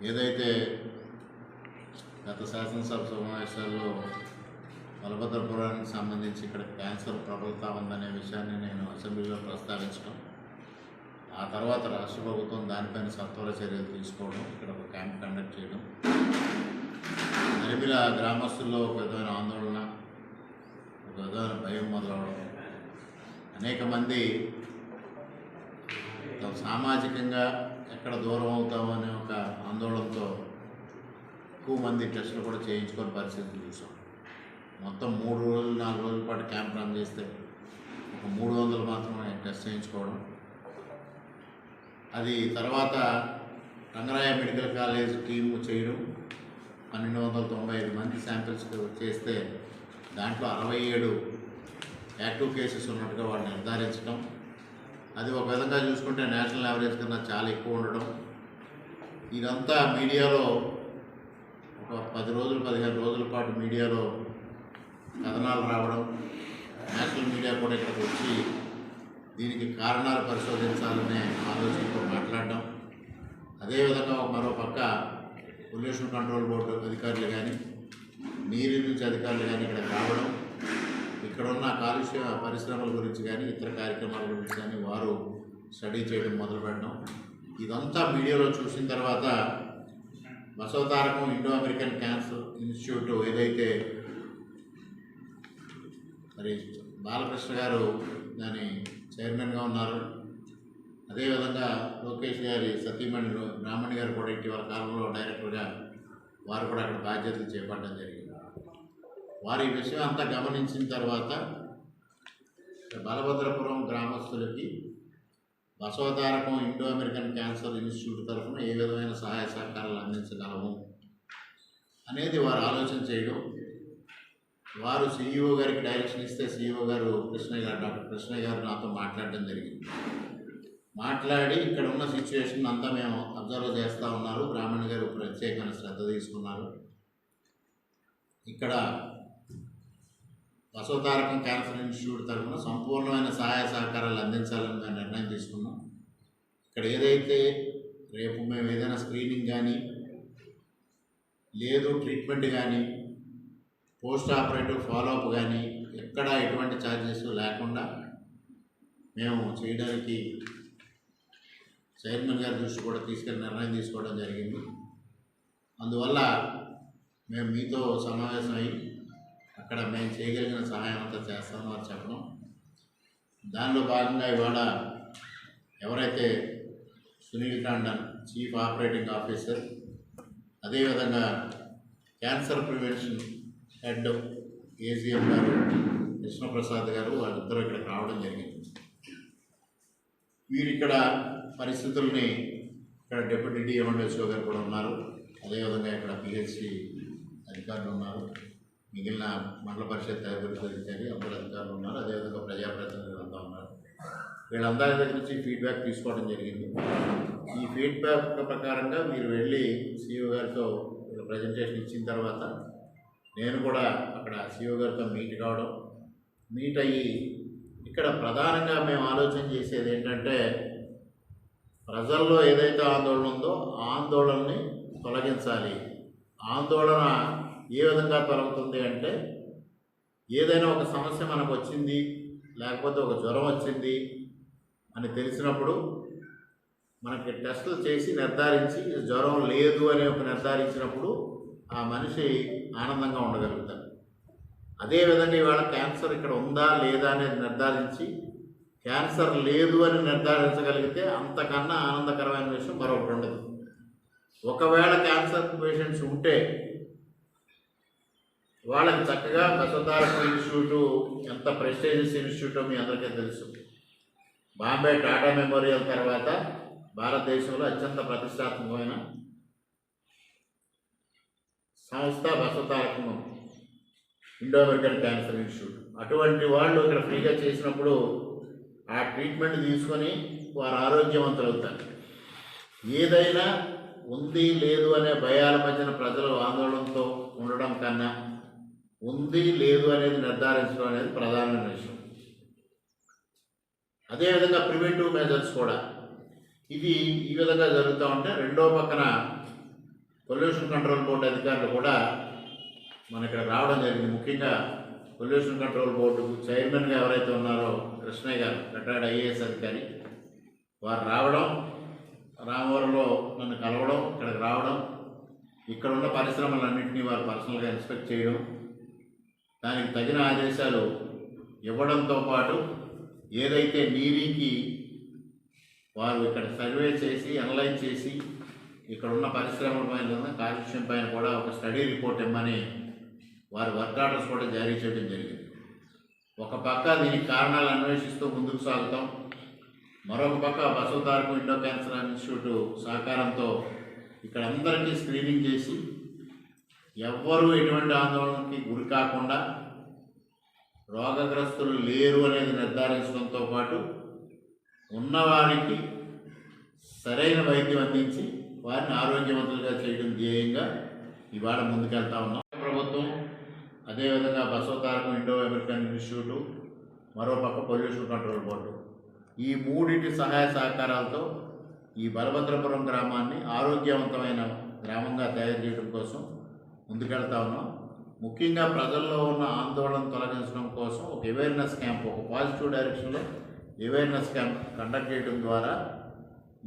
ఏదైతే గత శాసనసభ సమావేశాల్లో బలభద్రపురానికి సంబంధించి ఇక్కడ క్యాన్సర్ ప్రబలుతా ఉందనే విషయాన్ని నేను అసెంబ్లీలో ప్రస్తావించడం ఆ తర్వాత రాష్ట్ర ప్రభుత్వం దానిపైన సత్వర చర్యలు తీసుకోవడం ఇక్కడ ఒక క్యాంప్ కండక్ట్ చేయడం నరిమిల గ్రామస్తుల్లో ఒక విధమైన ఆందోళన ఒక విధమైన భయం మొదలవడం అనేక మంది సామాజికంగా ఎక్కడ దూరం అవుతామనే ఒక ఆందోళనతో ఎక్కువ మంది టెస్టులు కూడా చేయించుకొని పరిస్థితి చూసాం. మొత్తం మూడు రోజులు నాలుగు రోజుల పాటు క్యాంప్ రన్ చేస్తే ఒక మూడు వందలు మాత్రమే టెస్ట్ చేయించుకోవడం. అది తర్వాత రంగరాయ మెడికల్ కాలేజ్ టీము చేయడం. పన్నెండు వందల తొంభై ఐదు మంది శాంపిల్స్ చేస్తే దాంట్లో అరవై ఏడు యాక్టివ్ కేసెస్ ఉన్నట్టుగా వాళ్ళు నిర్ధారించడం అది ఒక విధంగా చూసుకుంటే నేషనల్ యావరేజ్ కన్నా చాలా ఎక్కువ ఉండడం. ఇదంతా మీడియాలో ఒక పది రోజులు పదిహేను రోజుల పాటు మీడియాలో కథనాలు రావడం. నేషనల్ మీడియా కూడా ఇక్కడికి వచ్చి దీనికి కారణాలు పరిశోధించాలనే ఆలోచనతో మాట్లాడడం. అదేవిధంగా మరో పక్క పొల్యూషన్ కంట్రోల్ బోర్డు అధికారులు కానీ నీరు నుంచి అధికారులు కానీ ఇక్కడ రావడం. ఇక్కడ ఉన్న కాలుష్య పరిశ్రమల గురించి కానీ ఇతర కార్యక్రమాల గురించి కానీ వారు స్టడీ చేయడం మొదలుపెట్టడం ఇదంతా మీడియాలో చూసిన తర్వాత Basavatarakam Indo American cancer institute ఏదైతే మరి బాలకృష్ణ గారు దాని చైర్మన్గా ఉన్నారు అదేవిధంగా లోకేష్ గారి సతీమణి బ్రాహ్మణి గారు కూడా ఇటీవల కాలంలో డైరెక్టర్గా వారు కూడా అక్కడ బాధ్యతలు చేపట్టడం జరిగింది. వారి విషయం అంతా గమనించిన తర్వాత Balabhadrapuram గ్రామస్తులకి Basavatarakam Indo American cancer institute తరఫున ఏ విధమైన సహాయ సహకారాలు అందించగలము అనేది వారు ఆలోచన చేయడం. వారు సీఈఓ గారికి డైరెక్షన్ ఇస్తే సీఈఓ గారు కృష్ణయ్య గారు డాక్టర్ కృష్ణయ్య గారు నాతో మాట్లాడడం జరిగింది. మాట్లాడి ఇక్కడ ఉన్న సిచ్యువేషన్ అంతా మేము అబ్జర్వ్ చేస్తూ ఉన్నారు. బ్రాహ్మణ్ గారు ప్రత్యేకమైన శ్రద్ధ తీసుకున్నారు. ఇక్కడ బసవతారకం క్యాన్సర్ ఇన్స్టిట్యూట్ తరఫున సంపూర్ణమైన సహాయ సహకారాలు అందించాలని మేము నిర్ణయం తీసుకున్నాం. ఇక్కడ ఏదైతే రేపు మేము ఏదైనా స్క్రీనింగ్ కానీ లేదు ట్రీట్మెంట్ కానీ పోస్ట్ ఆపరేటివ్ ఫాలోఅప్ కానీ ఎక్కడ ఎటువంటి ఛార్జెస్ లేకుండా మేము చేయడానికి చైర్మన్ గారి దృష్టి కూడా తీసుకెళ్ళి నిర్ణయం తీసుకోవడం జరిగింది. అందువల్ల మేము మీతో సమావేశం అయ్యి అక్కడ మేము చేయగలిగిన సహాయం అంతా చేస్తామని వారు చెప్పడం. దానిలో భాగంగా ఇవాళ ఎవరైతే Sunil Tandon chief operating officer అదేవిధంగా cancer prevention head ACM garu Krishnaprasad garu వాళ్ళిద్దరూ ఇక్కడికి రావడం జరిగింది. వీరు ఇక్కడ పరిస్థితుల్ని ఇక్కడ డిప్యూటీ డిఎంఎల్ఎస్ఓ గారు కూడా ఉన్నారు. అదేవిధంగా ఇక్కడ పిహెచ్సి అధికారులు ఉన్నారు. మిగిలిన మండల పరిషత్ అభివృద్ధి అధికారి అధికారులు ఉన్నారు. అదేవిధంగా ప్రజాప్రతినిధులు అంతా ఉన్నారు. వీళ్ళందరి దగ్గర నుంచి ఫీడ్బ్యాక్ తీసుకోవడం జరిగింది. ఈ ఫీడ్బ్యాక్ ప్రకారంగా మీరు వెళ్ళి సీఈఓ గారితో ప్రజెంటేషన్ ఇచ్చిన తర్వాత నేను కూడా అక్కడ సీఓ గారితో మీట్ కావడం మీట్ అయ్యి ఇక్కడ ప్రధానంగా మేము ఆలోచన చేసేది ఏంటంటే ప్రజల్లో ఏదైతే ఆందోళన ఉందో ఆందోళనని తొలగించాలి. ఆందోళన ఏ విధంగా తొలగుతుంది అంటే ఏదైనా ఒక సమస్య మనకు వచ్చింది లేకపోతే ఒక జ్వరం వచ్చింది అని తెలిసినప్పుడు మనకి టెస్టులు చేసి నిర్ధారించి జ్వరం లేదు అని ఒక నిర్ధారించినప్పుడు ఆ మనిషి ఆనందంగా ఉండగలుగుతారు అదేవిధంగా ఇవాళ క్యాన్సర్ ఇక్కడ ఉందా లేదా అనేది నిర్ధారించి క్యాన్సర్ లేదు అని నిర్ధారించగలిగితే అంతకన్నా ఆనందకరమైన విషయం మరొకటి ఉండదు. ఒకవేళ క్యాన్సర్ పేషెంట్స్ ఉంటే వాళ్ళకి చక్కగా బసవతారక ఇన్స్టిట్యూట్ ఎంత ప్రెస్టేజియస్ ఇన్స్టిట్యూటో మీ అందరికీ తెలుసు. బాంబే టాటా మెమోరియల్ తర్వాత భారతదేశంలో అత్యంత ప్రతిష్టాత్మకమైన సంస్థ Basavatarakam Indo American cancer institute అటువంటి వాళ్ళు ఇక్కడ ఫ్రీగా చేసినప్పుడు ఆ ట్రీట్మెంట్ తీసుకొని వారు ఆరోగ్యవంతులు అవుతారు ఏదైనా ఉంది లేదు అనే భయాల మధ్యన ప్రజలు ఆందోళనతో ఉండడం కన్నా ఉంది లేదు అనేది నిర్ధారించడం అనేది ప్రధానమైన విషయం. అదేవిధంగా ప్రివెంటివ్ మెజర్స్ కూడా. ఇది ఈ విధంగా జరుగుతూ ఉంటే రెండో పక్కన పొల్యూషన్ కంట్రోల్ బోర్డు అధికారులు కూడా మన ఇక్కడ రావడం జరిగింది. ముఖ్యంగా పొల్యూషన్ కంట్రోల్ బోర్డు చైర్మన్గా ఎవరైతే ఉన్నారో కృష్ణయ్య గారు రిటైర్డ్ ఐఏఎస్ అధికారి వారు రావడం రామవరంలో నన్ను కలవడం ఇక్కడికి రావడం ఇక్కడ ఉన్న పరిశ్రమలన్నింటినీ వారు పర్సనల్గా ఇన్స్పెక్ట్ చేయడం దానికి తగిన ఆదేశాలు ఇవ్వడంతో పాటు ఏదైతే నీరీకి వారు ఇక్కడ సర్వే చేసి అనలైజ్ చేసి ఇక్కడ ఉన్న పరిశ్రమల పైన కాలుష్యం పైన కూడా ఒక స్టడీ రిపోర్ట్ ఇమ్మని వారి వర్క్ ఆర్డర్స్ కూడా జారీ చేయడం జరిగింది. ఒక పక్క దీనికి కారణాలు అన్వేషిస్తూ ముందుకు సాగుతాం. మరొక పక్క బసవతారకం ఇండో క్యాన్సర్ ఇన్స్టిట్యూట్ సహకారంతో ఇక్కడ అందరికీ స్క్రీనింగ్ చేసి ఎవ్వరూ ఎటువంటి ఆందోళనకి గురి కాకుండా రోగగ్రస్తులు లేరు అనేది నిర్ధారించడంతో పాటు ఉన్నవారికి సరైన వైద్యం అందించి వారిని ఆరోగ్యవంతులుగా చేయడం ధ్యేయంగా ఇవాళ ముందుకెళ్తా ఉన్నాం. ప్రభుత్వం అదేవిధంగా బసవతారకం ఇండో అమెరికన్ ఇన్స్టిట్యూటు మరోపక్క పొల్యూషన్ కంట్రోల్ బోర్డు. ఈ మూడింటి సహాయ సహకారాలతో ఈ బలభద్రపురం గ్రామాన్ని ఆరోగ్యవంతమైన గ్రామంగా తయారు చేయడం కోసం ముందుకెళ్తా ఉన్నాం. ముఖ్యంగా ప్రజల్లో ఉన్న ఆందోళన తొలగించడం కోసం ఒక అవేర్నెస్ క్యాంప్ ఒక పాజిటివ్ డైరెక్షన్లో అవేర్నెస్ క్యాంప్ కండక్ట్ చేయడం ద్వారా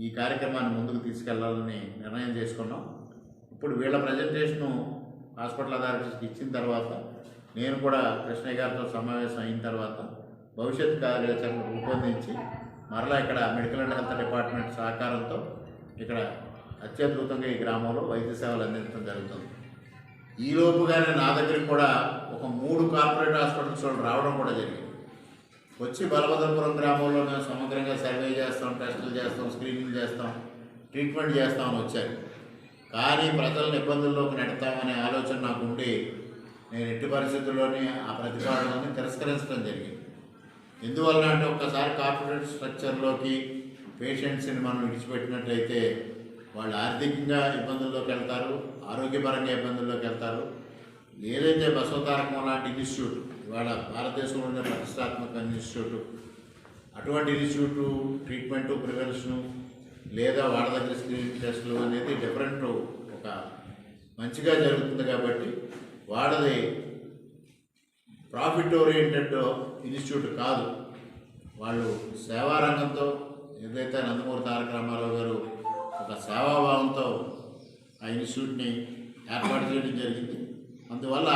ఈ కార్యక్రమాన్ని ముందుకు తీసుకెళ్ళాలని నిర్ణయం చేసుకున్నాం. ఇప్పుడు వీళ్ళ ప్రజెంటేషను హాస్పిటల్ అథారిటీస్కి ఇచ్చిన తర్వాత నేను కూడా కృష్ణయ్య గారితో సమావేశం అయిన తర్వాత భవిష్యత్ కార్యాచరణ రూపొందించి మరలా ఇక్కడ మెడికల్ అండ్ హెల్త్ డిపార్ట్మెంట్ సహకారంతో ఇక్కడ అత్యద్భుతంగా ఈ గ్రామంలో వైద్య సేవలు అందించడం జరుగుతుంది. ఈ నా దగ్గరికి కూడా ఒక మూడు కార్పొరేట్ హాస్పిటల్స్ వాళ్ళు రావడం కూడా జరిగింది. వచ్చి బలభద్రపురం గ్రామంలో మేము సమగ్రంగా సర్వే చేస్తాం టెస్టులు చేస్తాం స్క్రీనింగ్ చేస్తాం ట్రీట్మెంట్ చేస్తామని వచ్చారు. కానీ ప్రజలను ఇబ్బందుల్లోకి నెడతామనే ఆలోచన నాకు ఉండి నేను ఎట్టి పరిస్థితుల్లోనే ఆ ప్రతిపాదనని తిరస్కరించడం జరిగింది. ఎందువల్ల అంటే ఒక్కసారి కార్పొరేట్ స్ట్రక్చర్లోకి పేషెంట్స్ని మనం విడిచిపెట్టినట్లయితే వాళ్ళు ఆర్థికంగా ఇబ్బందుల్లోకి వెళ్తారు ఆరోగ్యపరంగా ఇబ్బందుల్లోకి వెళ్తారు. ఏదైతే బసవతారకం లాంటి ఇన్స్టిట్యూట్ ఇవాళ భారతదేశంలో ఉండే ప్రతిష్టాత్మక ఇన్స్టిట్యూట్ అటువంటి ఇన్స్టిట్యూట్ ట్రీట్మెంటు ప్రివెన్షను లేదా వాళ్ళ దగ్గర స్క్రీనింగ్ టెస్టులు అనేది డిఫరెంట్ ఒక మంచిగా జరుగుతుంది కాబట్టి వాళ్ళది ప్రాఫిట్ ఓరియంటెడ్ ఇన్స్టిట్యూట్ కాదు. వాళ్ళు సేవా రంగంతో ఏదైతే నందమూరి తారక రామారావు గారు ఒక సేవాభావంతో ఆ ఇన్స్టిట్యూట్ని ఏర్పాటు చేయడం జరిగింది. అందువల్ల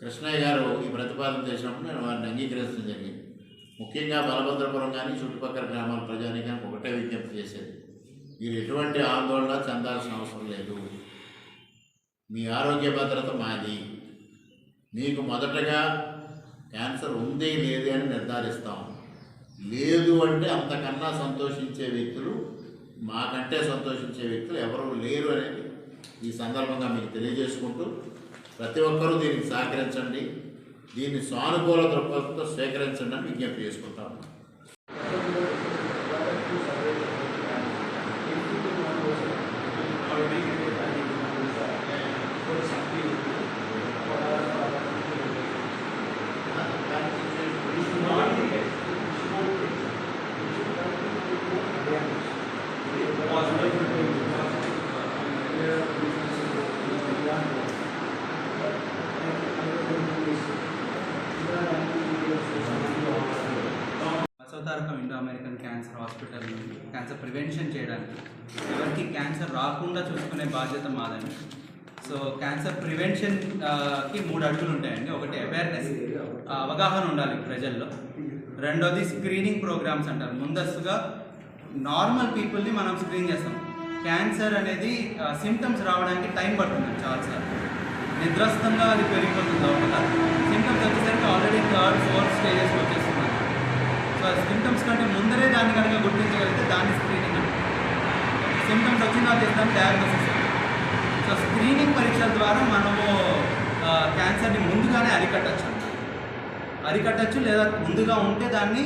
కృష్ణయ్య గారు ఈ ప్రతిపాదన చేసినప్పుడు నేను వారిని అంగీకరించడం జరిగింది. ముఖ్యంగా బలభద్రపురం కానీ చుట్టుపక్కల గ్రామాల ప్రజానికానికి ఒకటే విజ్ఞప్తి చేసేది. మీరు ఎటువంటి ఆందోళన చెందాల్సిన అవసరం లేదు. మీ ఆరోగ్య భద్రత మాది. మీకు మొదటగా క్యాన్సర్ ఉంది లేదే అని నిర్ధారిస్తాం. లేదు అంటే అంతకన్నా సంతోషించే వ్యక్తులు మాకంటే సంతోషించే వ్యక్తులు ఎవరు లేరు అనేది ఈ సందర్భంగా మీకు తెలియజేసుకుంటూ ప్రతి ఒక్కరూ దీనికి సహకరించండి. దీన్ని సానుకూల దృక్పథంతో స్వీకరించండి అని విజ్ఞప్తి చేసుకుంటాం American cancer hospital cancer prevention చేయడానికి ఎవరికి క్యాన్సర్ రాకుండా చూసుకునే బాధ్యత మాదండి. సో క్యాన్సర్ ప్రివెన్షన్కి మూడు అడుగులు ఉంటాయండి. ఒకటి అవేర్నెస్ అవగాహన ఉండాలి ప్రజల్లో. రెండోది స్క్రీనింగ్ ప్రోగ్రామ్స్ అంటారు. ముందస్తుగా నార్మల్ పీపుల్ని మనం స్క్రీన్ చేస్తాం. క్యాన్సర్ అనేది సిమ్టమ్స్ రావడానికి టైం పడుతుంది చాలాసార్లు. నిద్రస్థంగా అది పెరిగిపోతుంది లోపల. సిమ్టమ్స్ వచ్చేసరికి ఆల్రెడీ థర్డ్ ఫోర్త్ స్టేజెస్ వచ్చేస్తుంది సిమ్టమ్స్ కంటే ముందరే దాన్ని కనుక గుర్తించగలిగితే దాన్ని స్క్రీనింగ్ అంటే సిమ్టమ్స్ వచ్చిందా తర్వాత చేస్తాం డయాగ్నోసిస్ సో స్క్రీనింగ్ పరీక్షల ద్వారా మనము క్యాన్సర్ని ముందుగానే అరికట్టచ్చు అరికట్టచ్చు లేదా ముందుగా ఉంటే దాన్ని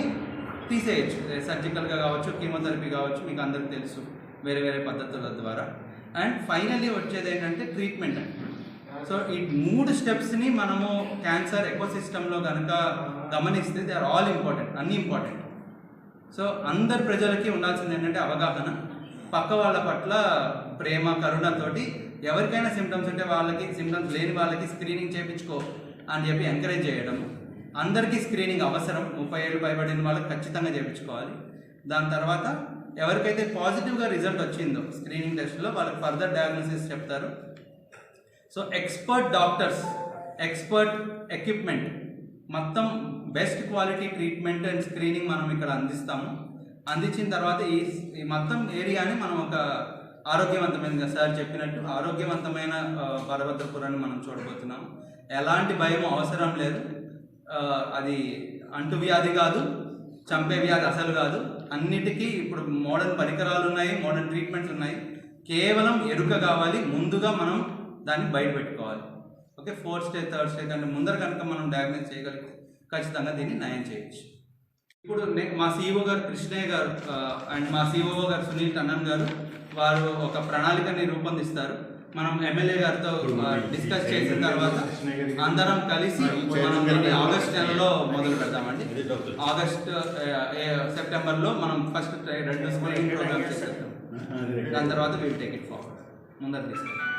తీసేయచ్చు. సర్జికల్గా కావచ్చు కీమోథెరపీ కావచ్చు మీకు అందరికీ తెలుసు. వేరే వేరే పద్ధతుల ద్వారా. అండ్ ఫైనల్లీ వచ్చేది ఏంటంటే ట్రీట్మెంట్ అండి సో ఈ మూడు స్టెప్స్ని మనము క్యాన్సర్ ఎకోసిస్టంలో కనుక గమనిస్తే దే ఆర్ ఆల్ ఇంపార్టెంట్ అన్నీ ఇంపార్టెంట్ సో అందరు ప్రజలకి ఉండాల్సింది ఏంటంటే అవగాహన. పక్క వాళ్ళ పట్ల ప్రేమ కరుణతోటి ఎవరికైనా సిమ్టమ్స్ ఉంటే వాళ్ళకి సిమ్టమ్స్ లేని వాళ్ళకి స్క్రీనింగ్ చేయించుకో అని చెప్పి ఎంకరేజ్ చేయడం. అందరికీ స్క్రీనింగ్ అవసరం. ముప్పై ఏళ్ళు పైబడిన వాళ్ళకి ఖచ్చితంగా చేయించుకోవాలి. దాని తర్వాత ఎవరికైతే పాజిటివ్గా రిజల్ట్ వచ్చిందో స్క్రీనింగ్ టెస్ట్లో వాళ్ళకి ఫర్దర్ డయాగ్నోసిస్ చెప్తారు. So expert doctors expert equipment మొత్తం best quality treatment and screening మనం ఇక్కడ అందిస్తాము. అందించిన తర్వాత ఈ మొత్తం ఏరియాని మనం ఒక ఆరోగ్యవంతమైన సార్ చెప్పినట్టు ఆరోగ్యవంతమైన ఆ, పర్వతపురాన్ని మనం చూడబోతున్నాం. ఎలాంటి భయం అవసరం లేదు. అది అంటువ్యాధి కాదు చంపే వ్యాధి అసలు కాదు. అన్నిటికీ ఇప్పుడు మోడర్న్ పరికరాలు ఉన్నాయి మోడర్న్ ట్రీట్మెంట్స్ ఉన్నాయి. కేవలం ఎరుక కావాలి ముందుగా మనం దాన్ని బయట పెట్టుకోవాలి. Okay fourth stage third stage అంటే ముందర కనుక మనం డయాగ్నోస్ చేయగలిగితే ఖచ్చితంగా దీన్ని నయం చేయొచ్చు. ఇప్పుడు మా సిఇఓ గారు కృష్ణయ్య గారు అండ్ మా సిఇఓ గారు సునీల్ టన్నన్ గారు వారు ఒక ప్రణాళికని రూపొందిస్తారు. మనం ఎమ్మెల్యే గారితో డిస్కస్ చేసిన తర్వాత అందరం కలిసి మనం దీన్ని ఆగస్ట్ నెలలో మొదలు పెడతామండి. ఆగస్ట్ సెప్టెంబర్లో మనం ఫస్ట్ రెండు ప్రోగ్రామ్స్ చేసేస్తాం దాని తర్వాత విల్ టేక్ ఇట్ ఫార్వర్డ్ ముందర తీసుకెళ్తాం